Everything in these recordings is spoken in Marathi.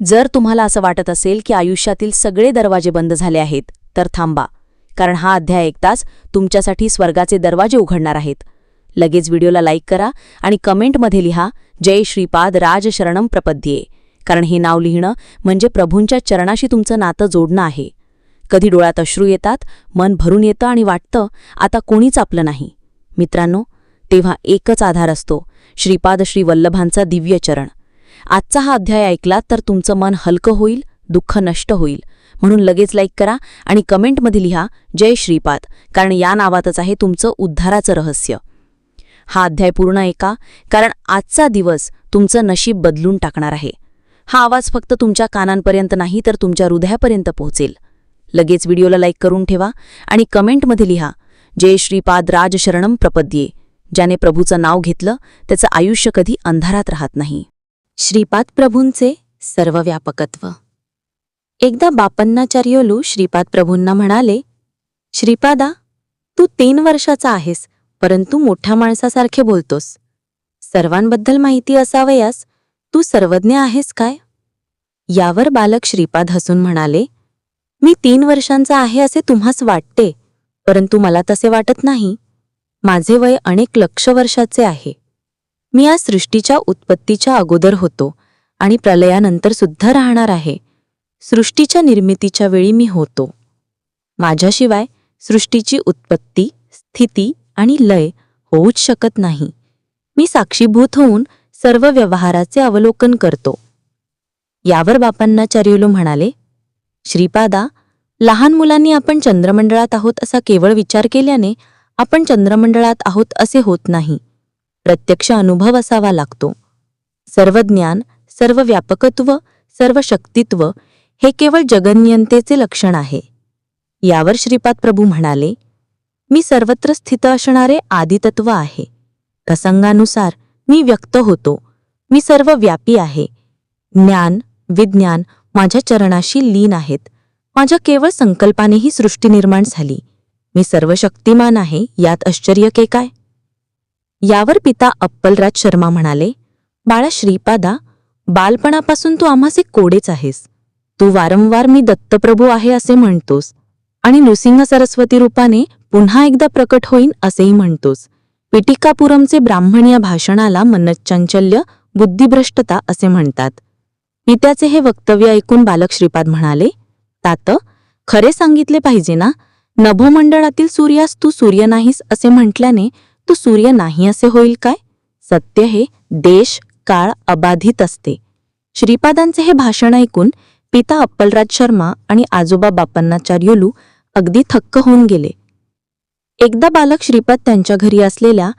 जर तुम्हाला असं वाटत असेल की आयुष्यातील सगळे दरवाजे बंद झाले आहेत तर थांबा कारण हा अध्याय ऐकताच तुमच्यासाठी स्वर्गाचे दरवाजे उघडणार आहेत. लगेच व्हिडिओला लाईक करा आणि कमेंटमध्ये लिहा जय श्रीपाद राजशरणम प्रपद्ये. कारण हे नाव लिहिणं म्हणजे प्रभूंच्या चरणाशी तुमचं नातं जोडणं आहे. कधी डोळ्यात अश्रू येतात मन भरून येतं आणि वाटतं आता कोणीच आपलं नाही. मित्रांनो तेव्हा एकच आधार असतो श्रीपाद श्री वल्लभांचा दिव्य चरण. आजचा हा अध्याय ऐकला तर तुमचं मन हलकं होईल दुःख नष्ट होईल. म्हणून लगेच लाईक करा आणि कमेंटमध्ये लिहा जय श्रीपाद. कारण या नावातच आहे तुमचं उद्धाराचं रहस्य. हा अध्याय पूर्ण ऐका कारण आजचा दिवस तुमचं नशीब बदलून टाकणार आहे. हा आवाज फक्त तुमच्या कानांपर्यंत नाही तर तुमच्या हृदयापर्यंत पोहोचेल. लगेच व्हिडिओला लाईक करून ठेवा आणि कमेंटमध्ये लिहा जय श्रीपाद राजशरणम प्रपद्ये. ज्याने प्रभूचं नाव घेतलं त्याचं आयुष्य कधी अंधारात राहत नाही. श्रीपाद प्रभूंचे सर्वव्यापकत्व. एकदा बापन्नाचार्योलू श्रीपाद प्रभूंना म्हणाले श्रीपादा तू तीन वर्षाचा आहेस परंतु मोठ्या माणसासारखे बोलतोस. सर्वांबद्दल माहिती असावयास तू सर्वज्ञ आहेस काय? यावर बालक श्रीपाद हसून म्हणाले मी तीन वर्षांचा आहे असे तुम्हास वाटते परंतु मला तसे वाटत नाही. माझे वय अनेक लक्ष वर्षाचे आहे. मी या सृष्टीच्या उत्पत्तीच्या अगोदर होतो आणि प्रलयानंतर सुद्धा राहणार आहे. सृष्टीच्या निर्मितीच्या वेळी मी होतो. माझ्याशिवाय सृष्टीची उत्पत्ती स्थिती आणि लय होऊच शकत नाही. मी साक्षीभूत होऊन सर्व व्यवहाराचे अवलोकन करतो. यावर बापांना बापांनाचार्युलू म्हणाले श्रीपादा लहान मुलांनी आपण चंद्रमंडळात आहोत असा केवळ विचार केल्याने आपण चंद्रमंडळात आहोत असे होत नाही. प्रत्यक्ष अनुभव असावा लागतो. सर्व ज्ञान सर्व व्यापकत्व सर्व शक्तित्व हे केवळ जगनियंतेचे लक्षण आहे. यावर श्रीपाद प्रभू म्हणाले मी सर्वत्र स्थित असणारे आदितत्व आहे. प्रसंगानुसार मी व्यक्त होतो. मी सर्व व्यापी आहे. ज्ञान विज्ञान माझ्या चरणाशी लीन आहेत. माझ्या केवळ संकल्पानेही सृष्टी निर्माण झाली. मी सर्व शक्तिमान आहे यात आश्चर्य के काय? यावर पिता अप्पलराज शर्मा म्हणाले बाळा श्रीपादा बालपणापासून तू आम्हास एक कोडेच आहेस. तू वारंवार मी दत्तप्रभू आहे असे म्हणतोस आणि नृसिंह सरस्वती रूपाने पुन्हा एकदा प्रकट होईन असेही म्हणतोस. पिटिकापुरमचे या भाषणाला मनच्चंचल्य बुद्धिभ्रष्टता असे म्हणतात. पित्याचे हे वक्तव्य ऐकून बालक श्रीपाद म्हणाले तात खरे सांगितले पाहिजे ना? नभोमंडळातील सूर्यास तू सूर्य नाहीस असे म्हटल्याने तू सूर्य नाही असे होईल काय? सत्य हे देश काळ अबाधित असते. श्रीपादांचे हे भाषण ऐकून पिता अप्पलराज शर्मा आणि आजोबा बापन्नाचार्योलू अगदी थक्क होऊन गेले. एकदा बालक श्रीपाद त्यांच्या घरी असलेल्या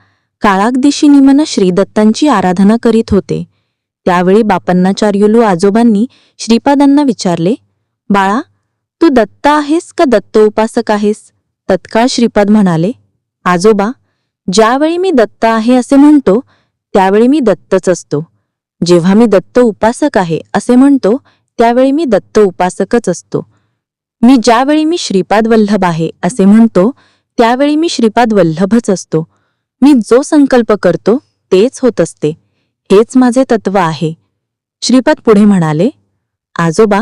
काळागदिशी निमन श्रीदत्तांची आराधना करीत होते. त्यावेळी बापन्नाचार्युलू आजोबांनी श्रीपादांना विचारले बाळा तू दत्त आहेस का दत्त उपासक आहेस? तत्काळ श्रीपाद म्हणाले आजोबा ज्यावेळी मी दत्त आहे असे म्हणतो त्यावेळी मी दत्तच असतो. जेव्हा मी दत्त उपासक आहे असे म्हणतो त्यावेळी मी दत्त उपासकच असतो. मी ज्यावेळी मी श्रीपाद वल्लभ आहे असे म्हणतो त्यावेळी मी श्रीपाद वल्लभच असतो. मी जो संकल्प करतो तेच होत असते. हेच माझे तत्व आहे. श्रीपाद पुढे म्हणाले आजोबा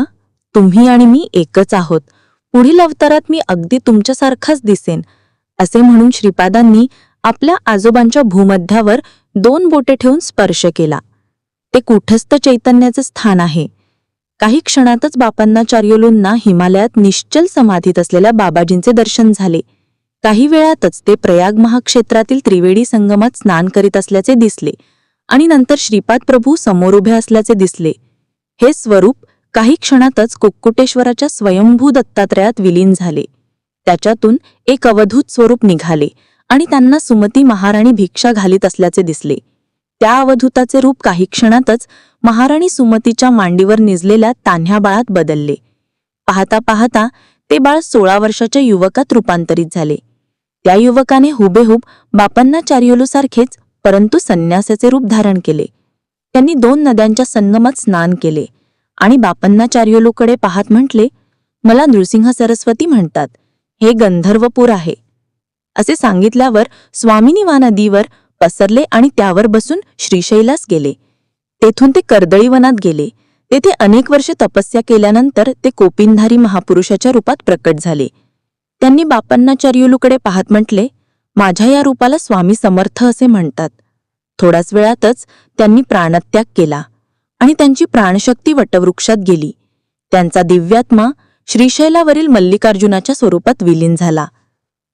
तुम्ही आणि मी एकच आहोत. पुढील अवतारात मी अगदी तुमच्यासारखाच दिसेन असे म्हणून श्रीपादांनी आपल्या आजोबांच्या भूमध्यावर दोन बोटे ठेवून स्पर्श केला. ते कुठस्थ चैतन्याचे स्थान आहे. काही क्षणातच बापांना चार्योलूंना हिमालयात निश्चल समाधीत असलेल्या बाबाजींचे दर्शन झाले. काही वेळातच ते प्रयाग महाक्षेत्रातील त्रिवेणी संगमात स्नान करीत असल्याचे दिसले आणि नंतर श्रीपाद प्रभू समोर उभे असल्याचे दिसले. हे स्वरूप काही क्षणातच कुक्कुटेश्वराच्या स्वयंभू दत्तात्रयात विलीन झाले. त्याच्यातून एक अवधूत स्वरूप निघाले. आणि त्यांना सुमती महाराणी भिक्षा घालीत असल्याचे दिसले. त्या अवधूताचे रूप काही क्षणातच महाराणी सुमतीच्या मांडीवर निजलेल्या तान्ह्या बाळात बदलले. पाहता पाहता ते बाळ सोळा वर्षाच्या युवकात रूपांतरित झाले. त्या युवकाने हुबेहूब बापांना चारियोलूसारखेच परंतु संन्यासाचे रूप धारण केले. त्यांनी दोन नद्यांच्या संगमात स्नान केले आणि बापांना चारियोलूकडे पाहत म्हटले मला नृसिंह सरस्वती म्हणतात. हे गंधर्वपूर आहे. असे सांगितल्यावर स्वामिनी वा नदीवर पसरले आणि त्यावर बसून श्रीशैलास गेले. तेथून ते कर्दळीवनात गेले. तेथे अनेक वर्ष तपस्या केल्यानंतर ते कोपिनधारी महापुरुषाच्या रूपात प्रकट झाले. त्यांनी बापांना चर्युलूकडे पाहत म्हटले माझ्या या रूपाला स्वामी समर्थ असे म्हणतात. थोड्याच वेळातच त्यांनी प्राणत्याग केला आणि त्यांची प्राणशक्ती वटवृक्षात गेली. त्यांचा दिव्यात्मा श्रीशैलावरील मल्लिकार्जुनाच्या स्वरूपात विलीन झाला.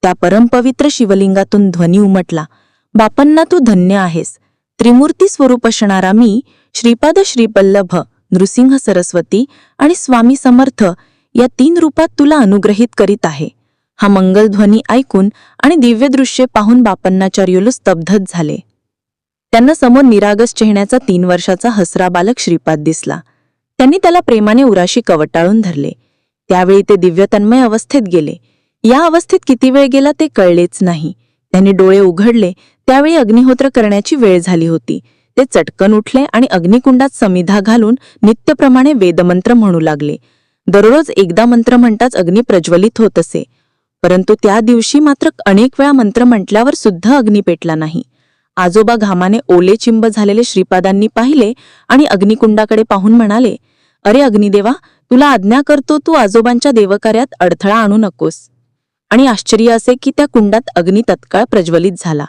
त्या परमपवित्र शिवलिंगातून ध्वनी उमटला. बापांना तू धन्य आहेस. त्रिमूर्ती स्वरूप असणारा मी श्रीपाद श्रीपल्लभ नृसिंह सरस्वती आणि स्वामी समर्थ या तीन रूपात तुला अनुग्रहित करीत आहे. हा मंगलध्वनी ऐकून आणि दिव्यदृश्य पाहून बापन्नाचार्युलू स्तब्धच झाले. त्यांना समोर निरागस चेहण्याचा तीन वर्षाचा हसरा बालक श्रीपाद दिसला. त्यांनी त्याला प्रेमाने उराशी कवटाळून धरले. त्यावेळी ते दिव्यतन्मय अवस्थेत गेले. या अवस्थेत किती वेळ गेला ते कळलेच नाही. त्याने डोळे उघडले त्यावेळी अग्निहोत्र करण्याची वेळ झाली होती. ते चटकन उठले आणि अग्निकुंडात समिधा घालून नित्यप्रमाणे वेदमंत्र म्हणू लागले. दररोज एकदा मंत्र म्हणताच अग्नी प्रज्वलित होत असे. परंतु त्या दिवशी मात्र अनेक वेळा मंत्र म्हटल्यावर सुद्धा अग्नी पेटला नाही. आजोबा घामाने ओले चिंब झालेले श्रीपादांनी पाहिले आणि अग्निकुंडाकडे पाहून म्हणाले अरे अग्निदेवा तुला आज्ञा करतो तू आजोबांच्या देवकार्यात अडथळा आणू नकोस. आणि आश्चर्य असे की त्या कुंडात अग्नी तत्काळ प्रज्वलित झाला.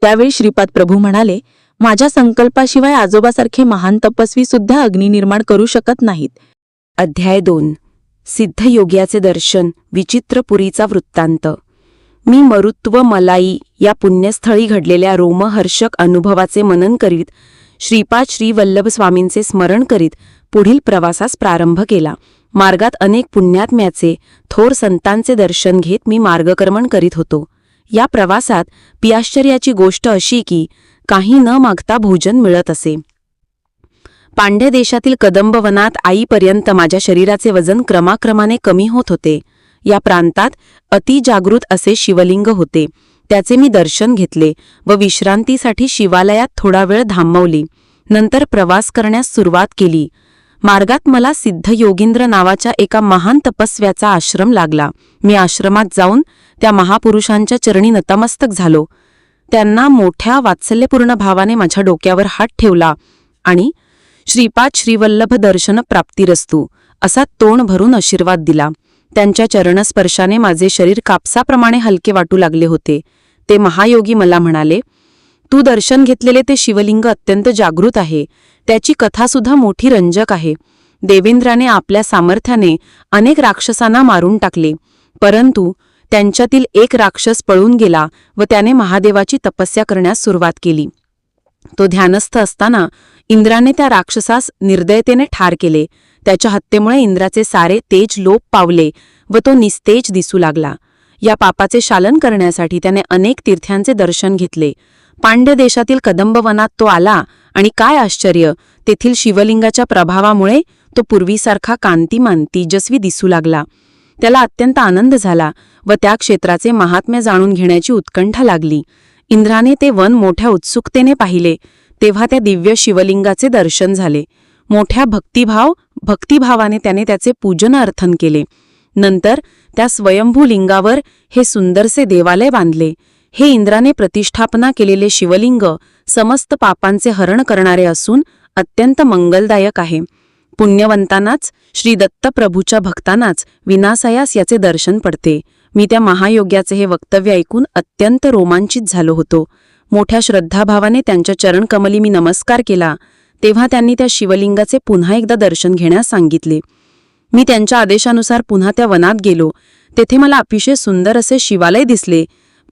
त्यावेळी श्रीपाद प्रभू म्हणाले माझ्या संकल्पाशिवाय आजोबासारखे महान तपस्वी सुद्धा अग्नी निर्माण करू शकत नाहीत. अध्याय दोन. सिद्धयोग्याचे दर्शन विचित्रपुरीचा वृत्तांत. मी मरुत्व मलाई या पुण्यस्थळी घडलेल्या रोमहर्षक अनुभवाचे मनन करीत श्रीपाद श्री स्वामींचे स्मरण करीत पुढील प्रवासास प्रारंभ केला. मार्गात अनेक पुण्यात्म्याचे थोर संतांचे दर्शन घेत मी मार्गक्रमण करीत होतो. या प्रवासात पियाश्चर्याची गोष्ट अशी की काही न मागता भोजन मिळत असे. पांड्य देशातील कदंबवनात आईपर्यंत माझ्या शरीराचे वजन क्रमाक्रमाने कमी होत होते. या प्रांतात अतिजागृत असे शिवलिंग होते. त्याचे मी दर्शन घेतले व विश्रांतीसाठी शिवालयात थोडा वेळ धांबवली. नंतर प्रवास करण्यास सुरुवात केली. मार्गात मला सिद्ध योगिंद्र नावाच्या एका महान तपस्व्याचा आश्रम लागला. मी आश्रमात जाऊन त्या महापुरुषांच्या चरणी नतमस्तक झालो. त्यांना मोठ्या वात्सल्यपूर्ण भावाने माझ्या डोक्यावर हात ठेवला आणि श्रीपाद श्रीवल्लभ दर्शन प्राप्तिरस्तू असा तोंड भरून आशीर्वाद दिला. त्यांच्या चरणस्पर्शाने माझे शरीर कापसाप्रमाणे हलके वाटू लागले होते. ते महायोगी मला म्हणाले तू दर्शन घेतलेले ते शिवलिंग अत्यंत जागृत आहे. त्याची कथासुद्धा मोठी रंजक आहे. देवेंद्राने आपल्या सामर्थ्याने अनेक राक्षसांना मारून टाकले. परंतु त्यांच्यातील एक राक्षस पळून गेला व त्याने महादेवाची तपस्या करण्यास सुरुवात केली. तो ध्यानस्थ असताना इंद्राने त्या राक्षसास निर्दयतेने ठार केले. त्याच्या हत्येमुळे इंद्राचे सारे तेज लोप पावले व तो निस्तेज दिसू लागला. या पापाचे शालन करण्यासाठी त्याने अनेक तीर्थ्यांचे दर्शन घेतले. पांड्य देशातील कदंबवनात तो आला आणि काय आश्चर्य तेथील शिवलिंगाच्या प्रभावामुळे तो पूर्वीसारखा कांतिमान तेजस्वी दिसू लागला. त्याला अत्यंत आनंद झाला व त्या क्षेत्राचे महात्म्य जाणून घेण्याची उत्कंठा लागली. इंद्राने ते वन मोठ्या उत्सुकतेने पाहिले तेव्हा त्या दिव्य शिवलिंगाचे दर्शन झाले. मोठ्या भक्तिभाव भक्तिभावाने त्याने त्याचे पूजन अर्थन केले. नंतर त्या स्वयंभू लिंगावर हे सुंदरसे देवालय बांधले. हे इंद्राने प्रतिष्ठापना केलेले शिवलिंग समस्त पापांचे हरण करणारे असून अत्यंत मंगलदायक आहे. पुण्यवंतांनाच श्री दत्तप्रभूच्या भक्तांनाच विनासायास याचे दर्शन पडते. मी त्या महायोग्याचे हे वक्तव्य ऐकून अत्यंत रोमांचित झालो होतो. मोठ्या श्रद्धाभावाने त्यांच्या चरणकमली मी नमस्कार केला तेव्हा त्यांनी त्या शिवलिंगाचे पुन्हा एकदा दर्शन घेण्यास सांगितले. मी त्यांच्या आदेशानुसार पुन्हा त्या वनात गेलो. तेथे मला अतिशय सुंदर असे शिवालय दिसले.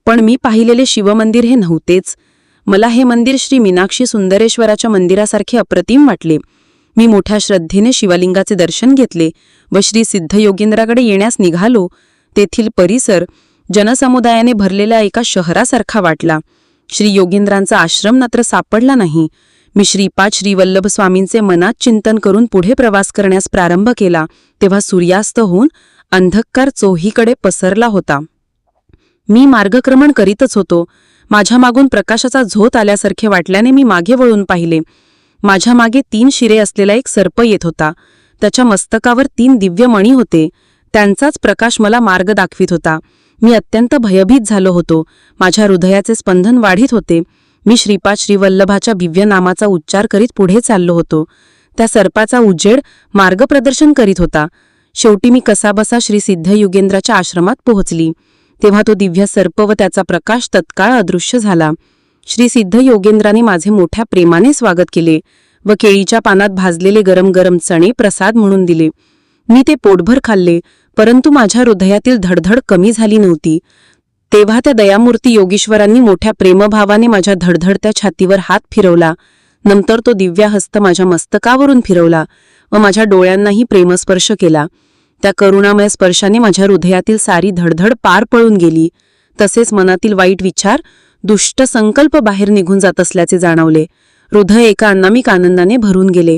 पण मी पाहिलेले शिवमंदिर हे नव्हतेच. मला हे मंदिर श्री मीनाक्षी सुंदरेश्वराच्या मंदिरासारखे अप्रतिम वाटले. मी मोठ्या श्रद्धेने शिवलिंगाचे दर्शन घेतले व श्री सिद्ध योगिंद्राकडे येण्यास निघालो. तेथील परिसर जनसमुदायाने भरलेल्या एका शहरासारखा वाटला. श्री योगिंद्रांचा आश्रम मात्र सापडला नाही. मी श्रीपाद श्रीवल्लभ स्वामींचे मनात चिंतन करून पुढे प्रवास करण्यास प्रारंभ केला तेव्हा सूर्यास्त होऊन अंधकार चोहीकडे पसरला होता. मी मार्गक्रमण करीतच होतो. माझ्या मागून प्रकाशाचा झोत आल्यासारखे वाटल्याने मी मागे वळून पाहिले. माझ्या मागे तीन शिरे असलेला एक सर्प येत होता. त्याच्या मस्तकावर तीन दिव्य मणी होते. त्यांचाच प्रकाश मला मार्ग दाखवित होता. मी अत्यंत भयभीत झालो होतो. माझ्या हृदयाचे स्पंदन वाढीत होते. मी श्रीपाद श्रीवल्लभाच्या दिव्य नामाचा उच्चार करीत पुढे चाललो होतो. त्या सर्पाचा उजेड मार्गप्रदर्शन करीत होता. शेवटी मी कसाबसा श्री सिद्ध युगेंद्राच्या आश्रमात पोहोचली. तेव्हा तो दिव्य सर्प व त्याचा प्रकाश तत्काळ अदृश्य झाला. श्री सिद्ध योगेंद्राने माझे मोठ्या प्रेमाने स्वागत केले व केळीच्या पानात भाजलेले गरम गरम चणे प्रसाद म्हणून दिले. मी ते पोटभर खाल्ले परंतु माझ्या हृदयातील धडधड कमी झाली नव्हती. तेव्हा त्या दयामूर्ती योगेश्वरांनी मोठ्या प्रेमभावाने माझ्या धडधडत्या छातीवर हात फिरवला. नंतर तो दिव्या हस्त माझ्या मस्तकावरून फिरवला व माझ्या डोळ्यांनाही प्रेमस्पर्श केला. त्या करुणामय स्पर्शाने माझ्या हृदयातील सारी धडधड पार पळून गेली. तसेच मनातील वाईट विचार दुष्ट संकल्प बाहेर निघून जात असल्याचे जाणवले. हृदय एका अनामिक आनंदाने भरून गेले.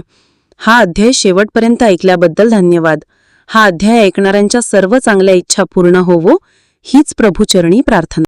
हा अध्याय शेवटपर्यंत ऐकल्याबद्दल धन्यवाद. हा अध्याय ऐकणाऱ्यांच्या सर्व चांगल्या इच्छा पूर्ण होवो हीच प्रभूचरणी प्रार्थना.